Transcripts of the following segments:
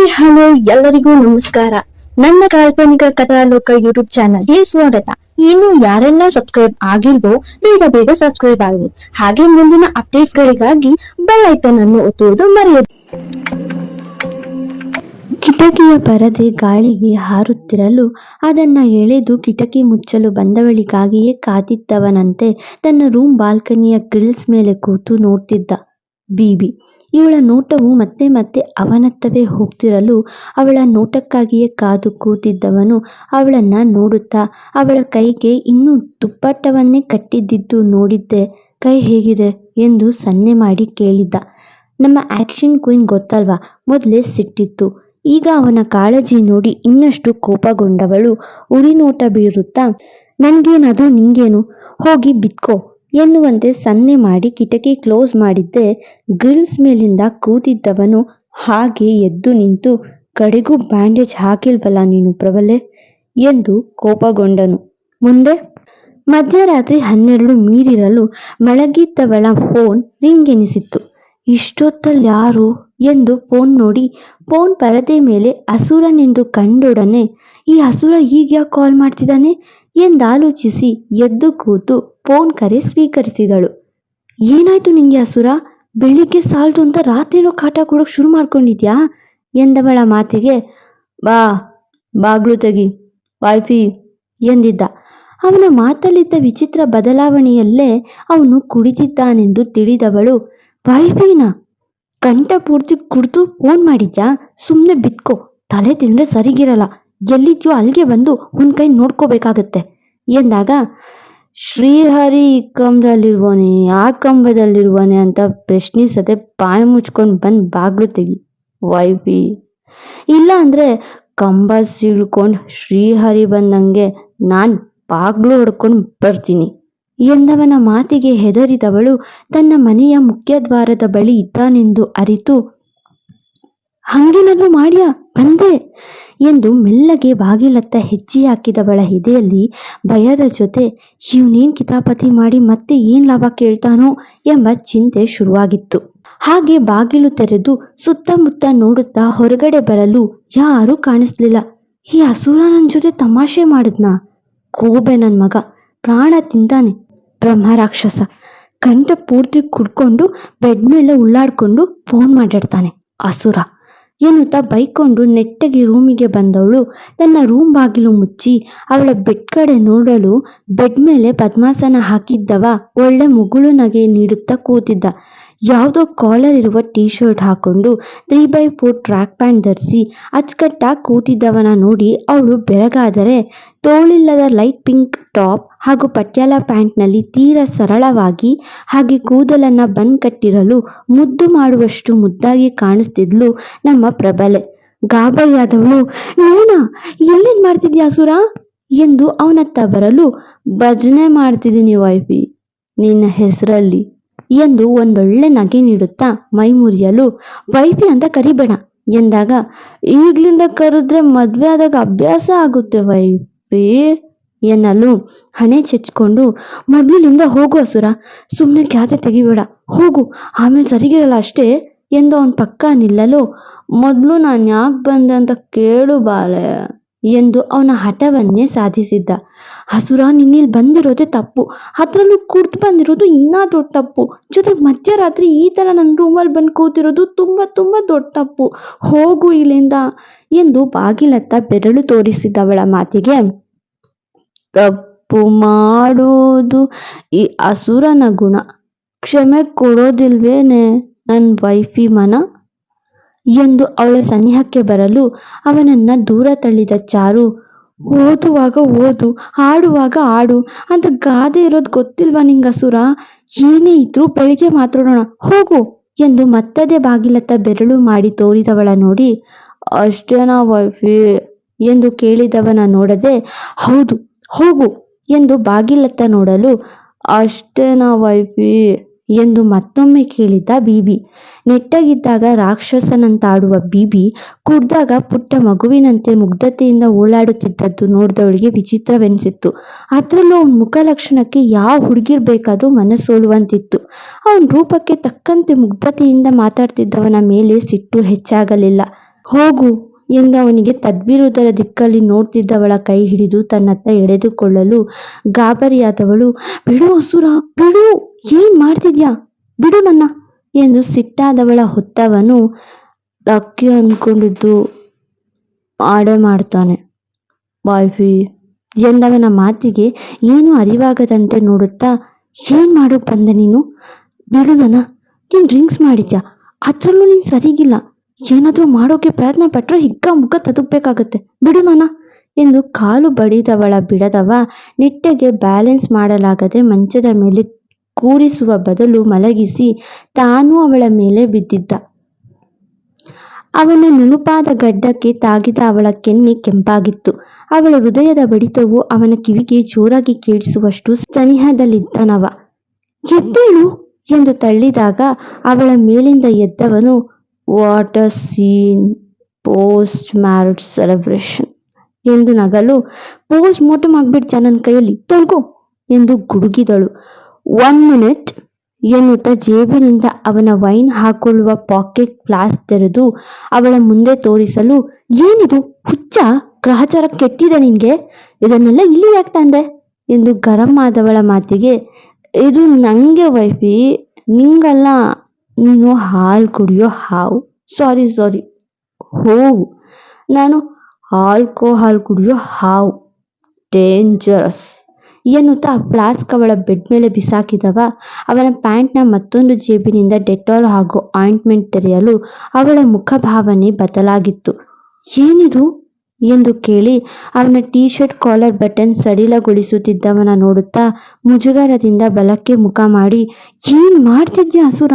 Hi, hello, ಎಲ್ಲರಿಗೂ ನಮಸ್ಕಾರ. ನನ್ನ ಕಾಲ್ಪನಿಕ ಕಥಾಲೋಕ ಯೂಟ್ಯೂಬ್ ಚಾನಲ್ಗೆ ಸ್ವಾಗತ. ಇನ್ನು ಯಾರೆಲ್ಲ ಸಬ್ಸ್ಕ್ರೈಬ್ ಆಗಿಲ್ವೋ, ಬೇಗ ಬೇಗ ಸಬ್ಸ್ಕ್ರೈಬ್ ಆಗಿ ಹಾಗೆ ಮುಂದಿನ ಅಪ್ಡೇಟ್ಸ್ ಗಳಿಗಾಗಿ ಬೆಲ್ ಐಕನ್ ಅನ್ನು ಒತ್ತುವುದು ಮರೆಯದು. ಕಿಟಕಿಯ ಪರದೆ ಗಾಳಿಗೆ ಹಾರುತ್ತಿರಲು ಅದನ್ನ ಎಳೆದು ಕಿಟಕಿ ಮುಚ್ಚಲು ಬಂದವಳಿಗಾಗಿಯೇ ಕಾದಿದ್ದವನಂತೆ ತನ್ನ ರೂಮ್ ಬಾಲ್ಕನಿಯ ಗ್ರಿಲ್ಸ್ ಮೇಲೆ ಕೂತು ನೋಡ್ತಿದ್ದ ಬೀಬಿ ಇವಳ ನೋಟವು ಮತ್ತೆ ಮತ್ತೆ ಅವನತ್ತವೇ ಹೋಗ್ತಿರಲು ಅವಳ ನೋಟಕ್ಕಾಗಿಯೇ ಕಾದು ಕೂತಿದ್ದವನು ಅವಳನ್ನು ನೋಡುತ್ತಾ ಅವಳ ಕೈಗೆ ಇನ್ನೂ ದುಪ್ಪಟ್ಟವನ್ನೇ ಕಟ್ಟಿದ್ದಿದ್ದು ನೋಡಿದ್ದೆ, ಕೈ ಹೇಗಿದೆ? ಎಂದು ಸನ್ನೆ ಮಾಡಿ ಕೇಳಿದ್ದ. ನಮ್ಮ ಆಕ್ಷನ್ ಕ್ವೀನ್ ಗೊತ್ತಲ್ವಾ? ಮೊದಲೇ ಸಿಟ್ಟಿತ್ತು. ಈಗ ಅವನ ಕಾಳಜಿ ನೋಡಿ ಇನ್ನಷ್ಟು ಕೋಪಗೊಂಡವಳು. ಉರಿನೋಟ ಬೀರುತ್ತಾ, ನನಗೇನದು, ನಿಂಗೇನು? ಹೋಗಿ ಬಿತ್ಕೋ. ಎನ್ನುವಂತೆ ಸನ್ನೆ ಮಾಡಿ ಕಿಟಕಿ ಕ್ಲೋಸ್ ಮಾಡಿದ್ದೆ. ಗ್ರಿಲ್ಸ್ ಮೇಲಿಂದ ಕೂತಿದ್ದವನು ಹಾಗೆ ಎದ್ದು ನಿಂತು, ಕಡೆಗೂ ಬ್ಯಾಂಡೇಜ್ ಹಾಕಿಲ್ವಲ್ಲ ನೀನು ಪ್ರಬಲೆ? ಎಂದು ಕೋಪಗೊಂಡನು. ಮುಂದೆ? ಮಧ್ಯರಾತ್ರಿ ಹನ್ನೆರಡು ಮೀರಿರಲು ಮಳಗಿದ್ದವಳ ಫೋನ್ ರಿಂಗ್ ಎನಿಸಿತ್ತು ಇಷ್ಟೊತ್ತಲ್ಲಿ ಯಾರು? ಎಂದು ಫೋನ್ ನೋಡಿ, ಫೋನ್ ಪರದೆ ಮೇಲೆ ಹಸುರನೆಂದು ಕಂಡೊಡನೆ, ಈ ಹಸುರ ಈಗ ಕಾಲ್ ಮಾಡ್ತಿದ್ದಾನೆ? ಎಂದಾಲೋಚಿಸಿ ಎದ್ದು ಕೂತು ಫೋನ್ ಕರೆ ಸ್ವೀಕರಿಸಿದಳು. ಏನಾಯ್ತು ನಿಂಗೆ ಅಸುರ? ಬೆಳಿಗ್ಗೆ ಸಾಲ್ದು ಅಂತ ರಾತ್ರಿನೂ ಕಾಟ ಕೊಡೋಕೆ ಶುರು ಮಾಡ್ಕೊಂಡಿದ್ಯಾ? ಎಂದವಳ ಮಾತಿಗೆ, ಬಾ, ಬಾಗ್ಲು ತೆಗಿ, ವೈಫಿ ಎಂದಿದ್ದ. ಅವನ ಮಾತಲ್ಲಿದ್ದ ವಿಚಿತ್ರ ಬದಲಾವಣೆಯಲ್ಲೇ ಅವನು ಕುಡಿದಿದ್ದಾನೆಂದು ತಿಳಿದವಳು, ವೈಫಿನ ಕಂಠ ಪೂರ್ತಿ ಕುಡಿದು ಫೋನ್ ಮಾಡಿದ್ಯಾ? ಸುಮ್ಮನೆ ಬಿತ್ಕೋ, ತಲೆ ತಿಂದ್ರೆ ಸರಿಗಿರಲ್ಲ, ಎಲ್ಲಿದ್ಯೋ ಅಲ್ಲಿಗೆ ಬಂದು ಹುನ್ ಕೈ ನೋಡ್ಕೋಬೇಕಾಗತ್ತೆ ಎಂದಾಗ ಶ್ರೀಹರಿ ಈ ಕಂಬದಲ್ಲಿರುವನೆ ಆ ಕಂಬದಲ್ಲಿರುವನೆ ಅಂತ ಪ್ರಶ್ನಿಸದೆ ಪಾಯ ಮುಚ್ಕೊಂಡು ಬಂದು ಬಾಗ್ಲು ತೆಗಿ. ವೈಫಿ ಇಲ್ಲ ಅಂದ್ರೆ ಕಂಬ ಸೀಳ್ಕೊಂಡು ಶ್ರೀಹರಿ ಬಂದಂಗೆ ನಾನ್ ಬಾಗ್ಲು ಹೊಡ್ಕೊಂಡು ಬರ್ತೀನಿ. ಎಂದವನ ಮಾತಿಗೆ ಹೆದರಿದವಳು ತನ್ನ ಮನೆಯ ಮುಖ್ಯದ್ವಾರದ ಬಳಿ ಇದ್ದಾನೆಂದು ಅರಿತು, ಹಂಗೇನಾದ್ರೂ ಮಾಡ್ಯಾ? ಬಂದೆ ಎಂದು ಮೆಲ್ಲಗೆ ಬಾಗಿಲತ್ತ ಹೆಜ್ಜೆ ಹಾಕಿದವಳ ಎದೆಯಲ್ಲಿ ಭಯದ ಜೊತೆ, ಇವನೇನ್ ಕಿತಾಪತಿ ಮಾಡಿ ಮತ್ತೆ ಏನ್ ಲಾಭ ಕೇಳ್ತಾನೋ? ಎಂಬ ಚಿಂತೆ ಶುರುವಾಗಿತ್ತು. ಹಾಗೆ ಬಾಗಿಲು ತೆರೆದು ಸುತ್ತಮುತ್ತ ನೋಡುತ್ತಾ ಹೊರಗಡೆ ಬರಲು ಯಾರೂ ಕಾಣಿಸ್ಲಿಲ್ಲ. ಈ ಅಸುರ ನನ್ನ ಜೊತೆ ತಮಾಷೆ ಮಾಡಿದ್ನಾ? ಕೋಬೆ ನನ್ ಮಗ. ಪ್ರಾಣ ತಿಂದಾನೆ. ಬ್ರಹ್ಮ ರಾಕ್ಷಸ. ಕಂಠ ಪೂರ್ತಿ ಕುಡ್ಕೊಂಡು ಬೆಡ್ ಮೇಲೆ ಉಳ್ಳಾಡ್ಕೊಂಡು ಫೋನ್ ಮಾಡಿರ್ತಾನೆ ಅಸುರ. ಎನ್ನುತ್ತಾ ಬೈಕೊಂಡು ನೆಟ್ಟಗೆ ರೂಮಿಗೆ ಬಂದವಳು. ತನ್ನ ರೂಮ್ ಬಾಗಿಲು ಮುಚ್ಚಿ ಅವಳ ಬೆಡ್ ಕಡೆ ನೋಡಲು ಬೆಡ್ ಮೇಲೆ ಪದ್ಮಾಸನ ಹಾಕಿದ್ದವ. ಒಳ್ಳೆ ಮುಗುಳು ನಗೆ ನೀಡುತ್ತಾ ಕೂತಿದ್ದ. ಯಾವುದೋ ಕಾಲರ್ ಇರುವ ಟೀ ಶರ್ಟ್ ಹಾಕೊಂಡು three by four track pant ಧರಿಸಿ ಅಚ್ಚುಕಟ್ಟಾಗಿ ಕೂತಿದ್ದವನ ನೋಡಿ ಅವಳು ಬೆರಗಾದರೆ, ತೋಳಿಲ್ಲದ ಲೈಟ್ ಪಿಂಕ್ ಟಾಪ್ ಹಾಗೂ ಪಟ್ಯಾಲ ಪ್ಯಾಂಟ್ನಲ್ಲಿ ತೀರಾ ಸರಳವಾಗಿ ಹಾಗೆ ಕೂದಲನ್ನ ಬನ್ ಕಟ್ಟಿರಲು ಮುದ್ದು ಮಾಡುವಷ್ಟು ಮುದ್ದಾಗಿ ಕಾಣಿಸ್ತಿದ್ಲು ನಮ್ಮ ಪ್ರಬಲೆ. ಗಾಬರಿಯಾದವಳು ನೋಣ ಎಲ್ಲೇನು ಮಾಡ್ತಿದ್ಯಾ ಸುರ? ಎಂದು ಅವನತ್ತ ಬರಲು, ಭಜನೆ ಮಾಡ್ತಿದ್ದೀನಿ ವೈಫಿ, ನಿನ್ನ ಹೆಸರಲ್ಲಿ. ಎಂದು ಒಂದೊಳ್ಳೆ ನಗೆ ನೀಡುತ್ತಾ ಮೈ ಮುರಿಯಲು ವೈಫಿ ಅಂತ ಕರಿಬೇಡ ಎಂದಾಗ, ಈಗ್ಲಿಂದ ಕರೆದ್ರೆ ಮದ್ವೆ ಆದಾಗ ಅಭ್ಯಾಸ ಆಗುತ್ತೆ ವೈಫಿ ಎನ್ನಲು ಹಣೆ ಚೆಚ್ಕೊಂಡು ಮಗ್ಲಿಂದ ಹೋಗು ಅಸುರ ಸುಮ್ಮನೆ ಖ್ಯಾತೆ ತೆಗಿಬೇಡ, ಹೋಗು, ಆಮೇಲೆ ಸರಿಗಿರಲ್ಲ ಅಷ್ಟೇ ಎಂದು ಅವನ ಪಕ್ಕ ನಿಲ್ಲಲು ಮೊದಲು ನಾನು ಯಾಕೆ ಬಂದೆ ಅಂತ ಕೇಳು ಬಾಲೆ ಎಂದು ಅವನ ಹಠವನ್ನೇ ಸಾಧಿಸಿದ್ದ. ಹಸುರ ನಿನ್ನಿಲ್ ಬಂದಿರೋದೇ ತಪ್ಪು. ಅದ್ರಲ್ಲೂ ಕುಡ್ದು ಬಂದಿರೋದು ಇನ್ನೂ ದೊಡ್ಡ ತಪ್ಪು. ಜೊತೆಗೆ ಮಧ್ಯರಾತ್ರಿ ಈ ಥರ ನನ್ನ ರೂಮಲ್ಲಿ ಬಂದು ಕೂತಿರೋದು ತುಂಬ ತುಂಬ ದೊಡ್ಡ ತಪ್ಪು. ಹೋಗು ಇಲ್ಲಿಂದ ಎಂದು ಬಾಗಿಲತ್ತ ಬೆರಳು ತೋರಿಸಿದವಳ ಮಾತಿಗೆ, ತಪ್ಪು ಮಾಡೋದು ಈ ಹಸುರನ ಗುಣ. ಕ್ಷಮೆ ಕೊಡೋದಿಲ್ವೇನೆ ನನ್ನ ವೈಫಿ ಮನ ಎಂದು ಅವಳ ಸನಿಹಕ್ಕೆ ಬರಲು ಅವನನ್ನ ದೂರ ತಳ್ಳಿದ ಚಾರು ಓದುವಾಗ ಓದು, ಹಾಡುವಾಗ ಆಡು ಅಂತ ಗಾದೆ ಇರೋದು ಗೊತ್ತಿಲ್ವಾ ನಿಂಗ ಅಸುರ? ಏನೇ ಇದ್ರೂ ಬೆಳಿಗ್ಗೆ ಮಾತಾಡೋಣ ಹೋಗು ಎಂದು ಮತ್ತದೇ ಬಾಗಿಲತ್ತ ಬೆರಳು ಮಾಡಿ ತೋರಿದವಳ ನೋಡಿ ಅಷ್ಟೇನಾ ವೈಫಿ ಎಂದು ಕೇಳಿದವನ ನೋಡದೆ, ಹೌದು, ಹೋಗು ಎಂದು ಬಾಗಿಲತ್ತ ನೋಡಲು ಅಷ್ಟೇನಾ ವೈಫಿ ಎಂದು ಮತ್ತೊಮ್ಮೆ ಕೇಳಿದ್ದ ಬೀಬಿ. ನೆಟ್ಟಗಿದ್ದಾಗ ರಾಕ್ಷಸನಂತಾಡುವ ಬೀಬಿ ಕುಡ್ದಾಗ ಪುಟ್ಟ ಮಗುವಿನಂತೆ ಮುಗ್ಧತೆಯಿಂದ ಓಲಾಡುತ್ತಿದ್ದದ್ದು ನೋಡಿದವಳಿಗೆ ವಿಚಿತ್ರವೆನಿಸಿತ್ತು. ಅದರಲ್ಲೂ ಅವನ ಮುಖ ಲಕ್ಷಣಕ್ಕೆ ಯಾವ ಹುಡುಗಿರ್ ಬೇಕಾದ್ರೂ ಮನಸ್ಸೋಲುವಂತಿತ್ತು. ಅವನ ರೂಪಕ್ಕೆ ತಕ್ಕಂತೆ ಮುಗ್ಧತೆಯಿಂದ ಮಾತಾಡ್ತಿದ್ದವನ ಮೇಲೆ ಸಿಟ್ಟು ಹೆಚ್ಚಾಗಲಿಲ್ಲ. ಹೋಗು ಎಂದು ಅವನಿಗೆ ತದ್ವಿರುದ್ಧದ ದಿಕ್ಕಲ್ಲಿ ನೋಡ್ತಿದ್ದವಳ ಕೈ ಹಿಡಿದು ತನ್ನತ್ತ ಎಳೆದುಕೊಳ್ಳಲು ಗಾಬರಿಯಾದವಳು, ಬಿಡು ಅಸುರ, ಬಿಡು, ಏನ್ ಮಾಡ್ತಿದ್ಯಾ? ಬಿಡು ನನ್ನ, ಎಂದು ಸಿಟ್ಟಾದವಳ ಹೊತ್ತವನು ಲಕ್ಕಿ ಅಂದ್ಕೊಂಡಿದ್ದು ಮಾಡೇ ಮಾಡ್ತಾನೆ. ಬಾಯ್ಫಿ ಎಂದವನ ಮಾತಿಗೆ ಏನು ಅರಿವಾಗದಂತೆ ನೋಡುತ್ತಾ, ಏನ್ ಮಾಡೋಕ್ ಬಂದೆ ನೀನು? ಬಿಡು ನನ್ನ, ನೀನ್ ಡ್ರಿಂಕ್ಸ್ ಮಾಡಿದ್ಯಾ? ಅದ್ರಲ್ಲೂ ನೀನ್ ಸರಿಗಿಲ್ಲ. ಏನಾದ್ರೂ ಮಾಡೋಕೆ ಪ್ರಯತ್ನ ಪಟ್ರೆ ಹಿಗ್ಗ ಮುಗ್ಗ ತದುಕ್ಬೇಕಾಗತ್ತೆ ಬಿಡು ನಾನ. ಎಂದು ಕಾಲು ಬಡಿದವಳ ಬಿಡದವ ನಿಟ್ಟೆಗೆ ಬ್ಯಾಲೆನ್ಸ್ ಮಾಡಲಾಗದೆ ಮಂಚದ ಮೇಲೆ ಕೂರಿಸುವ ಬದಲು ಮಲಗಿಸಿ ತಾನು ಅವಳ ಮೇಲೆ ಬಿದ್ದಿದ್ದ. ಅವನ ನುಣುಪಾದ ಗಡ್ಡಕ್ಕೆ ತಾಗಿದ ಅವಳ ಕೆನ್ನೆ ಕೆಂಪಾಗಿತ್ತು. ಅವಳ ಹೃದಯದ ಬಡಿತವು ಅವನ ಕಿವಿಗೆ ಜೋರಾಗಿ ಕೇಳಿಸುವಷ್ಟು ಸನಿಹದಲ್ಲಿದ್ದನವ. ಎದ್ದೇಳು ಎಂದು ತಳ್ಳಿದಾಗ ಅವಳ ಮೇಲಿಂದ ಎದ್ದವನು what a scene post marriage celebration ಎಂದು ನಗಲು. ಪೋಸ್ಟ್ ಮೋಟಮ್ ಆಗ್ಬಿಡ್ತ ನನ್ನ ಕೈಯಲ್ಲಿ? ತೊಳ್ಕೊ ಎಂದು ಗುಡುಗಿದಳು. ಒನ್ ಮಿನಿಟ್ ಎನ್ನುತ್ತಾ ಜೇಬಿನಿಂದ ಅವನ ವೈನ್ ಹಾಕೊಳ್ಳುವ ಪಾಕೆಟ್ ಫ್ಲಾಸ್ಕ್ ತೆರೆದು ಅವಳ ಮುಂದೆ ತೋರಿಸಲು, ಏನಿದು? ಹುಚ್ಚ, ಗ್ರಹಚಾರ ಕೆಟ್ಟಿದೆ ನಿನ್ಗೆ? ಇದನ್ನೆಲ್ಲ ಇಲ್ಲಿ ಯಾಕೆ ತಂದೆ? ಎಂದು ಗರಂ ಆದವಳ ಮಾತಿಗೆ, ಇದು ನಂಗೆ ವೈಫಿ, ನಿಂಗಲ್ಲ. ನೀನು ಹಾಲು ಕುಡಿಯೋ ಹಾವು. ಸಾರಿ ಸಾರಿ. ಹೋವು ನಾನು ಆಲ್ಕೋಹಾಲ್ ಕುಡಿಯೋ ಹಾವು. ಡೇಂಜರಸ್. ಎನ್ನುತ್ತಾ ಫ್ಲಾಸ್ಕ್ ಅವಳ ಬೆಡ್ ಮೇಲೆ ಬಿಸಾಕಿದವ. ಅವನ ಪ್ಯಾಂಟ್ನ ಮತ್ತೊಂದು ಜೇಬಿನಿಂದ ಡೆಟಾಲ್ ಹಾಗೂ ಆಯಿಂಟ್ಮೆಂಟ್ ತೆರೆಯಲು ಅವಳ ಮುಖಭಾವನೆ ಬದಲಾಗಿತ್ತು. ಏನಿದು? ಎಂದು ಕೇಳಿ ಅವನ ಟೀ ಶರ್ಟ್ ಕಾಲರ್ ಬಟನ್ ಸಡಿಲಗೊಳಿಸುತ್ತಿದ್ದವನ ನೋಡುತ್ತಾ ಮುಜುಗರದಿಂದ ಬಲಕ್ಕೆ ಮುಖ ಮಾಡಿ, ಏನು ಮಾಡ್ತಿದ್ಯಾ ಅಸುರ?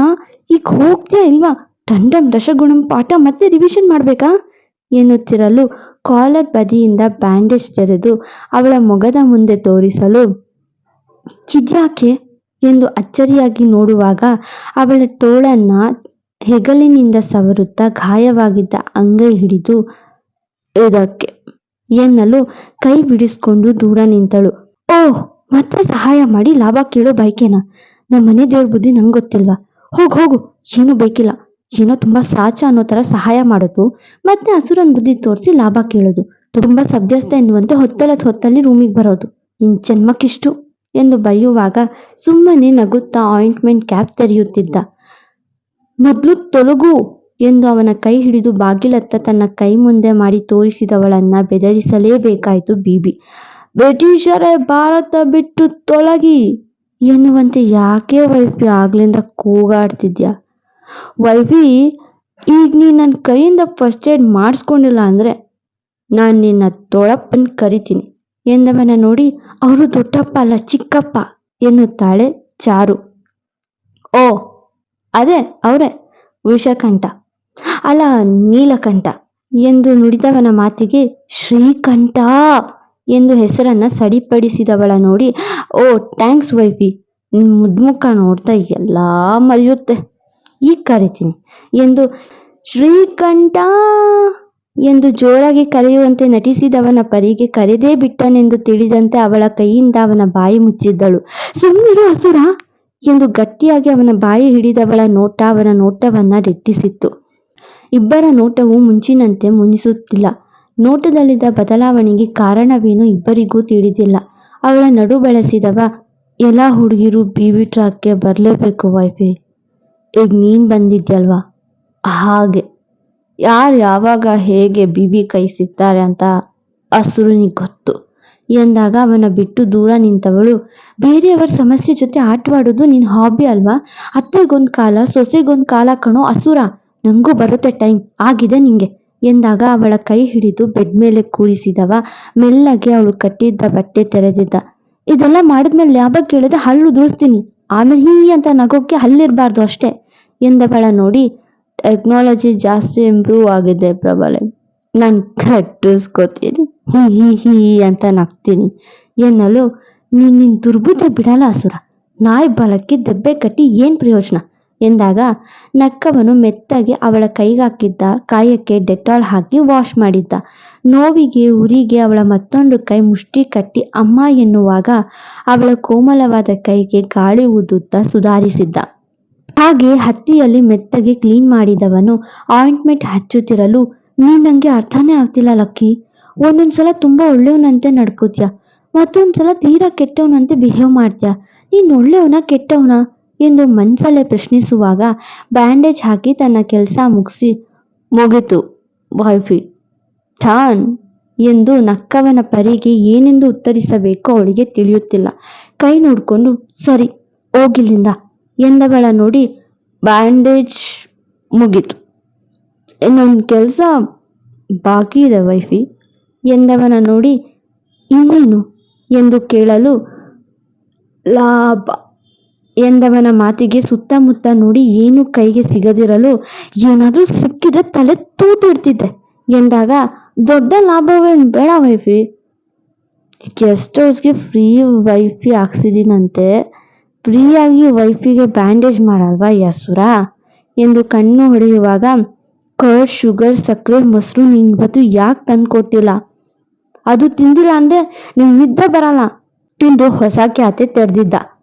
ಈಗ ಹೋಗ್ತೀಯಾ ಇಲ್ವಾ? ದಂಡಂ ದಶಗುಣಂ ಪಾಠ ಮತ್ತೆ ರಿವಿಷನ್ ಮಾಡ್ಬೇಕಾ? ಎನ್ನುತ್ತಿರಲು ಕಾಲರ್ ಬದಿಯಿಂದ ಬ್ಯಾಂಡೇಜ್ ತೆರೆದು ಅವಳ ಮೊಗದ ಮುಂದೆ ತೋರಿಸಲು ಚಿದ್ಯಾಕೆ ಎಂದು ಅಚ್ಚರಿಯಾಗಿ ನೋಡುವಾಗ ಅವಳ ತೋಳನ್ನ ಹೆಗಲಿನಿಂದ ಸವರುತ್ತಾ ಗಾಯವಾಗಿದ್ದ ಅಂಗೈ ಹಿಡಿದು ಇದಕ್ಕೆ ಎನ್ನಲು ಕೈ ಬಿಡಿಸ್ಕೊಂಡು ದೂರ ನಿಂತಳು. ಓಹ್, ಮತ್ತೆ ಸಹಾಯ ಮಾಡಿ ಲಾಭ ಕೇಳೋ ಬೈಕೇನ ನಮ್ಮನೆ ದೇವ್ರ ಬುದ್ಧಿ ನಂಗೆ ಗೊತ್ತಿಲ್ವಾ? ಹೋಗ್, ಹೋಗು. ಏನು ಬೇಕಿಲ್ಲ. ಏನೋ ತುಂಬಾ ಸಾಚ ಅನ್ನೋ ತರ ಸಹಾಯ ಮಾಡೋದು. ಮತ್ತೆ ಹಸುರನ್ ಬುದ್ಧಿ ತೋರಿಸಿ ಲಾಭ ಕೇಳೋದು. ತುಂಬಾ ಸಭ್ಯಸ್ಥ ಎನ್ನುವಂತೆ ಹೊತ್ತಲದ ಹೊತ್ತಲ್ಲಿ ರೂಮಿಗೆ ಬರೋದು. ನಿನ್ ಜನ್ಮಕ್ಕಿಷ್ಟು. ಎಂದು ಬೈಯುವಾಗ ಸುಮ್ಮನೆ ನಗುತ್ತಾ ಆಯಿಂಟ್ಮೆಂಟ್ ಕ್ಯಾಪ್ ತೆರೆಯುತ್ತಿದ್ದ. ಮೊದ್ಲು ತೊಲಗು ಎಂದು ಅವನ ಕೈ ಹಿಡಿದು ಬಾಗಿಲತ್ತ ತನ್ನ ಕೈ ಮುಂದೆ ಮಾಡಿ ತೋರಿಸಿದವಳನ್ನ ಬೆದರಿಸಲೇಬೇಕಾಯಿತು ಬೀಬಿ ಬ್ರಿಟಿಷರೇ, ಭಾರತ ಬಿಟ್ಟು ತೊಲಗಿ. ಎನ್ನುವಂತೆ ಯಾಕೆ ವೈಫಿ ಆಗ್ಲಿಂದ ಕೂಗಾಡ್ತಿದ್ಯಾ? ವೈಫಿ, ಈಗ ನೀ ನನ್ನ ಕೈಯಿಂದ ಫಸ್ಟ್ ಏಡ್ ಮಾಡಿಸ್ಕೊಂಡಿಲ್ಲ ಅಂದರೆ ನಾನು ನಿನ್ನ ತೊಳಪ್ಪನ್ ಕರಿತೀನಿ ಎಂದವನ ನೋಡಿ ಅವರು ದೊಡ್ಡಪ್ಪ ಅಲ್ಲ, ಚಿಕ್ಕಪ್ಪ ಎನ್ನುತ್ತಾಳೆ ಚಾರು. ಓ, ಅದೇ ಅವರೇ, ವಿಷಕಂಠ. ಅಲ್ಲ, ನೀಲಕಂಠ ಎಂದು ನುಡಿದವನ ಮಾತಿಗೆ ಶ್ರೀಕಂಠ. ಎಂದು ಹೆಸರನ್ನ ಸಡಿಪಡಿಸಿದವಳ ನೋಡಿ, ಓ ಥ್ಯಾಂಕ್ಸ್ ವೈಫಿ ಮುದ್ಮುಖ ನೋಡ್ತಾ ಎಲ್ಲ ಮರೆಯುತ್ತೆ. ಈಗ ಕರಿತೀನಿ. ಎಂದು ಶ್ರೀಕಂಠ ಎಂದು ಜೋರಾಗಿ ಕರೆಯುವಂತೆ ನಟಿಸಿದವನ ಪರಿಗೆ ಕರೆದೇ ಬಿಟ್ಟನೆಂದು ತಿಳಿದಂತೆ ಅವಳ ಕೈಯಿಂದ ಅವನ ಬಾಯಿ ಮುಚ್ಚಿದ್ದಳು. ಸುಮ್ಮನೆ ಹಸುರ ಎಂದು ಗಟ್ಟಿಯಾಗಿ ಅವನ ಬಾಯಿ ಹಿಡಿದವಳ ನೋಟ ಅವನ ನೋಟವನ್ನ ರೆಟ್ಟಿಸಿತ್ತು. ಇಬ್ಬರ ನೋಟವು ಮುಂಚಿನಂತೆ ಮುನಿಸುತ್ತಿಲ್ಲ. ನೋಟದಲ್ಲಿದ್ದ ಬದಲಾವಣೆಗೆ ಕಾರಣವೇನು ಇಬ್ಬರಿಗೂ ತಿಳಿದಿಲ್ಲ. ಅವಳ ನಡು ಬೆಳೆಸಿದವ, ಎಲ್ಲ ಹುಡುಗಿರು ಬಿವಿ ಟ್ರಾಕ್ಗೆ ಬರಲೇಬೇಕು ವೈಫೈ. ಈಗ ನೀನ್ ಬಂದಿದ್ಯಲ್ವಾ? ಹಾಗೆ. ಯಾರು ಯಾವಾಗ ಹೇಗೆ ಬಿಬಿ ಕೈ ಸಿಗ್ತಾರೆ ಅಂತ ಹಸುರನಿಗೆ ಗೊತ್ತು. ಎಂದಾಗ ಅವನ ಬಿಟ್ಟು ದೂರ ನಿಂತವಳು, ಬೇರೆಯವರ ಸಮಸ್ಯೆ ಜೊತೆ ಆಟವಾಡೋದು ನಿನ್ ಹಾಬಿ ಅಲ್ವಾ? ಅತ್ತೆಗೊಂದ್ ಕಾಲ, ಸೊಸೆಗೊಂದ್ ಕಾಲ ಕಣೋ ಅಸುರ. ನಂಗೂ ಬರುತ್ತೆ ಟೈಮ್ ಆಗಿದೆ ನಿಂಗೆ. ಎಂದಾಗ ಅವಳ ಕೈ ಹಿಡಿದು ಬೆಡ್ ಮೇಲೆ ಕೂರಿಸಿದವ. ಮೆಲ್ಲಗೆ ಅವಳು ಕಟ್ಟಿದ್ದ ಬಟ್ಟೆ ತೆರೆದಿದ್ದ. ಇದೆಲ್ಲ ಮಾಡಿದ್ಮೇಲೆ ಯಾವಾಗ ಕೇಳಿದ್ರೆ ಹಲ್ಲು ಉದುರಿಸ್ತೀನಿ ಆಮೇಲೆ ಹೀ ಅಂತ ನಗೋಕೆ ಹಲ್ಲಿರ್ಬಾರ್ದು ಅಷ್ಟೇ ಎಂದವಳ ನೋಡಿ. ಟೆಕ್ನಾಲಜಿ ಜಾಸ್ತಿ ಇಂಪ್ರೂವ್ ಆಗಿದೆ ಪ್ರಬಲೆ. ನಾನು ಕಟ್ಟಿಸ್ಕೋತೀನಿ. ಹೀ ಹೀ ಹೀ ಅಂತ ನಗ್ತೀನಿ ಎನ್ನಲು. ನೀನ್ ನಿನ್ ದುರ್ಬುದ್ಧಿ ಬಿಡಲ್ಲ ಅಸುರ. ನಾಯಿ ಬಲಕ್ಕೆ ದೆಬ್ಬೆ ಕಟ್ಟಿ ಏನ್ ಪ್ರಯೋಜನ? ಎಂದಾಗ ನಕ್ಕವನು ಮೆತ್ತಗೆ ಅವಳ ಕೈಗಾಕಿದ್ದ ಕಾಯಕ್ಕೆ ಡೆಟಾಲ್ ಹಾಕಿ ವಾಶ್ ಮಾಡಿದ್ದ. ನೋವಿಗೆ, ಉರಿಗೆ ಅವಳ ಮತ್ತೊಂದು ಕೈ ಮುಷ್ಟಿ ಕಟ್ಟಿ ಅಮ್ಮ ಎನ್ನುವಾಗ ಅವಳ ಕೋಮಲವಾದ ಕೈಗೆ ಗಾಳಿ ಉದುತ್ತ ಸುಧಾರಿಸಿದ್ದ. ಹಾಗೆ ಹತ್ತಿಯಲ್ಲಿ ಮೆತ್ತಗೆ ಕ್ಲೀನ್ ಮಾಡಿದವನು ಆಯಿಂಟ್ಮೆಂಟ್ ಹಚ್ಚುತ್ತಿರಲು ನೀನ್ ನಂಗೆ ಅರ್ಥನೇ ಆಗ್ತಿಲ್ಲ ಲಕ್ಕಿ. ಒಂದೊಂದ್ಸಲ ತುಂಬಾ ಒಳ್ಳೆಯವನಂತೆ ನಡ್ಕೋತ್ಯ. ಮತ್ತೊಂದ್ಸಲ ತೀರಾ ಕೆಟ್ಟವನಂತೆ ಬಿಹೇವ್ ಮಾಡ್ತೀಯ. ನೀನ್ ಒಳ್ಳೆಯವನ ಕೆಟ್ಟವನ? ಎಂದು ಮನ್ಸಲೆ ಪ್ರಶ್ನಿಸುವಾಗ ಬ್ಯಾಂಡೇಜ್ ಹಾಕಿ ತನ್ನ ಕೆಲಸ ಮುಗಿಸಿ ಮುಗಿತು. ಬಾಯ್ಫಿ ಠಾನ್ ಎಂದು ನಕ್ಕವನ ಪರಿಗೆ ಏನೆಂದು ಉತ್ತರಿಸಬೇಕೋ ಅವಳಿಗೆ ತಿಳಿಯುತ್ತಿಲ್ಲ. ಕೈ ನೋಡ್ಕೊಂಡು, ಸರಿ, ಹೋಗಿಲ್ಲಿಂದ ಎಂದವಳ ನೋಡಿ ಬ್ಯಾಂಡೇಜ್ ಮುಗಿತು. ಇನ್ನೊಂದು ಕೆಲಸ ಬಾಕಿ ಇದೆ ವೈಫಿ ಎಂದವನ ನೋಡಿ, ಇನ್ನೇನು? ಎಂದು ಕೇಳಲು ಲಾಭ ಎಂದವನ ಮಾತಿಗೆ ಸುತ್ತಮುತ್ತ ನೋಡಿ ಏನು ಕೈಗೆ ಸಿಗದಿರಲು ಏನಾದರೂ ಸಿಕ್ಕಿದ್ರೆ ತಲೆ ತೂತಿಡ್ತಿದ್ದೆ ಎಂದಾಗ, ದೊಡ್ಡ ಲಾಭವೇನು ಬೇಡ ವೈಫಿ. ಗೆಸ್ಟ್ ಹೌಸ್ಗೆ ಫ್ರೀ ವೈಫಿ ಹಾಕ್ಸಿದ್ದೀನಂತೆ ಫ್ರೀಯಾಗಿ ವೈಫಿಗೆ ಬ್ಯಾಂಡೇಜ್ ಮಾಡಲ್ವಾ ಯಸುರ ಎಂದು ಕಣ್ಣು ಹೊಡೆಯುವಾಗ, ಕರ್ಡ್, ಶುಗರ್, ಸಕ್ಕರೆ, ಮೊಸರು ನೀನು ಇವತ್ತು ಯಾಕೆ ತಂದ್ಕೊಟ್ಟಿಲ್ಲ? ಅದು ತಿಂದಿಲ್ಲ ಅಂದ್ರೆ ನಿಂಗೆ ನಿದ್ದೆ ಬರಲ್ಲ. ತಿಂದು ಹೊಸ ಖ್ಯಾತೆ ತೆರೆದಿದ್ದ.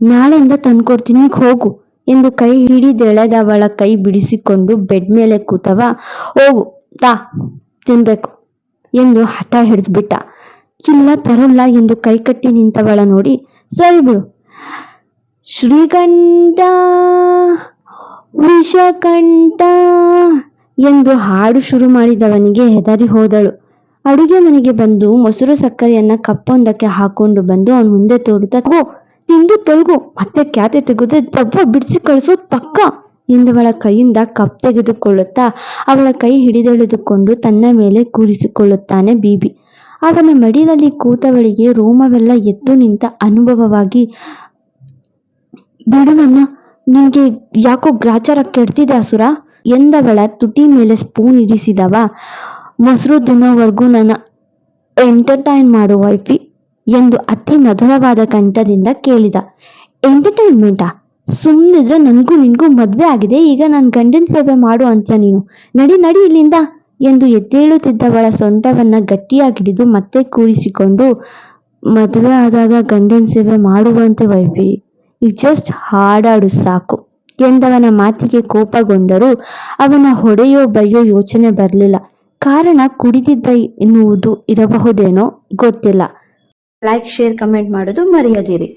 ನಾಳೆಯಿಂದ ತಂದ್ಕೊಡ್ತೀನಿ ಹೋಗು ಎಂದು ಕೈ ಹಿಡಿದೆಳೆದವಳ ಕೈ ಬಿಡಿಸಿಕೊಂಡು ಬೆಡ್ ಮೇಲೆ ಕೂತವ ಹೋಗು ತಾ ತಿನ್ಬೇಕು ಎಂದು ಹಠ ಹಿಡಿದ್ಬಿಟ್ಟ. ಇಲ್ಲ ತರಲ್ಲ ಎಂದು ಕೈ ಕಟ್ಟಿ ನಿಂತವಳ ನೋಡಿ ಸರಿ ಬಿಡು. ಶ್ರೀಕಂಠ ವಿಷಕಂಠ ಎಂದು ಹಾಡು ಶುರು ಮಾಡಿದವನಿಗೆ ಹೆದರಿ ಹೋದಳು. ಅಡುಗೆ ಮನೆಗೆ ಬಂದು ಮೊಸರು ಸಕ್ಕರೆಯನ್ನ ಕಪ್ಪೊಂದಕ್ಕೆ ಹಾಕೊಂಡು ಬಂದು ಅವನ ಮುಂದೆ ತೋರುತ್ತ "ಓ, ತಿಂದು ತೊಲಗು, ಮತ್ತೆ ಖ್ಯಾತೆ ತೆಗೆದ್ರೆ ದಬ್ಬ ಬಿಡಿಸಿ ಕಳಿಸೋದು ಪಕ್ಕ ಎಂದವಳ ಕೈಯಿಂದ ಕಪ್ ತೆಗೆದುಕೊಳ್ಳುತ್ತಾ ಅವಳ ಕೈ ಹಿಡಿದೆಳೆದುಕೊಂಡು ತನ್ನ ಮೇಲೆ ಕೂರಿಸಿಕೊಳ್ಳುತ್ತಾನೆ ಬೀಬಿ. ಅವನ ಮಡಿಲಲ್ಲಿ ಕೂತವಳಿಗೆ ರೋಮವೆಲ್ಲ ಎದ್ದು ನಿಂತ ಅನುಭವವಾಗಿ ಬಿಡುವನ್ನ ನಿಮಗೆ ಯಾಕೋ ಗ್ರಾಚಾರ ಕೆಡ್ತಿದೆ ಅಸುರ? ಎಂದವಳ ತುಟಿ ಮೇಲೆ ಸ್ಪೂನ್ ಇರಿಸಿದವ. ಮೊಸರು ತಿನ್ನೋವರೆಗೂ ನನ್ನ ಎಂಟರ್ಟೈನ್ ಮಾಡುವ ವೈಫಿ. ಎಂದು ಅತಿ ಮಧುರವಾದ ಕಂಠದಿಂದ ಕೇಳಿದ. ಎಂಟರ್ಟೈನ್ಮೆಂಟಾ? ಸುಮ್ಮನಿದ್ರೆ ನನಗೂ ನಿನಗೂ ಮದುವೆ ಆಗಿದೆ. ಈಗ ನಾನು ಗಂಡಿನ ಸೇವೆ ಮಾಡು ಅಂತ ನೀನು. ನಡಿ ನಡಿ ಇಲ್ಲಿಂದ ಎಂದು ಎದ್ದೇಳುತ್ತಿದ್ದವಳ ಗಟ್ಟಿಯಾಗಿ ಗಟ್ಟಿಯಾಗಿಡಿದು ಮತ್ತೆ ಕೂರಿಸಿಕೊಂಡು, ಮದುವೆ ಆದಾಗ ಗಂಡಿನ ಸೇವೆ ಮಾಡುವಂತೆ ವೈಫಿ ಈ ಜಸ್ಟ್ ಹಾಡಾಡು ಸಾಕು ಎಂದವನ ಮಾತಿಗೆ ಕೋಪಗೊಂಡರೂ ಅವನ ಹೊಡೆಯೋ ಬೈಯೋ ಯೋಚನೆ ಬರಲಿಲ್ಲ. ಕಾರಣ ಕುಡಿದಿದ್ದ ಎನ್ನುವುದು ಇರಬಹುದೇನೋ ಗೊತ್ತಿಲ್ಲ. ಲೈಕ್ ಶೇರ್ ಕಮೆಂಟ್ ಮಾಡೋದು ಮರೆಯದಿರಿ.